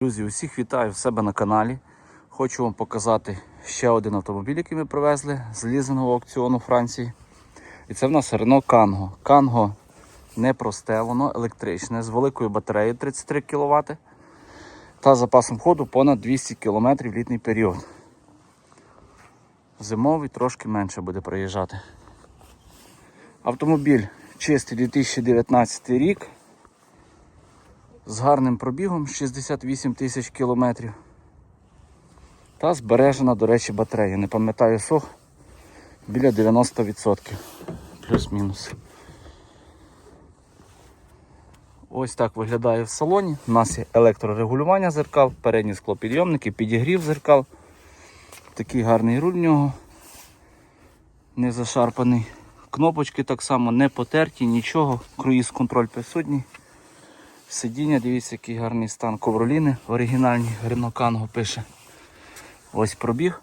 Друзі, усіх вітаю в себе на каналі. Хочу вам показати ще один автомобіль, який ми привезли з лізингового аукціону Франції. І це в нас Renault Kangoo. Kangoo не просте, воно електричне, з великою батареєю 33 кВт та запасом ходу понад 200 км в літній період. Зимовий трошки менше буде проїжджати. Автомобіль чистий 2019 рік з гарним пробігом 68 тисяч кілометрів. Та збережена, до речі, батарея. Не пам'ятаю сох біля 90%. Плюс-мінус. Ось так виглядає в салоні. У нас є електрорегулювання зеркал, передні склопідйомники, підігрів зеркал. Такий гарний руль в нього. Не зашарпаний. Кнопочки так само не потерті, нічого. Круїз контроль присутній. Сидіння, дивіться, який гарний стан ковроліни в оригінальній Renault пише. Ось пробіг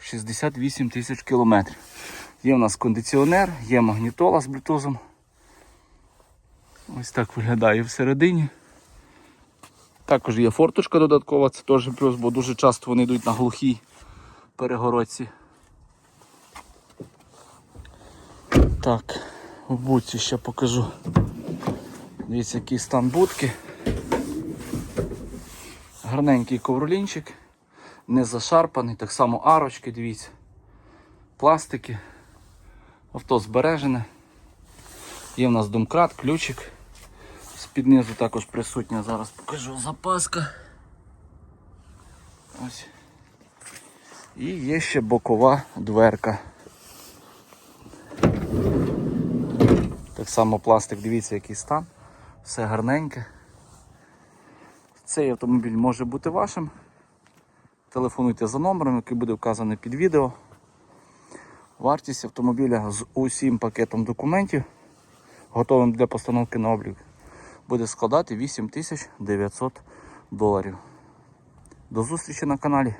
68 тисяч кілометрів. Є в нас кондиціонер, є магнітола з блютузом. Ось так виглядає всередині. Також є форточка додаткова, це теж плюс, бо дуже часто вони йдуть на глухій перегородці. Так, в буці ще покажу. Дивіться, який стан будки. Гарненький ковролінчик, не зашарпаний, так само арочки, дивіться. Пластики. Авто збережене. Є в нас домкрат, ключик. З-під низу також присутня, зараз покажу запаска. Ось. І є ще бокова дверка. Так само пластик, дивіться, який стан. Все гарненьке. Цей автомобіль може бути вашим. Телефонуйте за номером, який буде вказаний під відео. Вартість автомобіля з усім пакетом документів, готовим для постановки на облік, буде складати 8900 доларів. До зустрічі на каналі.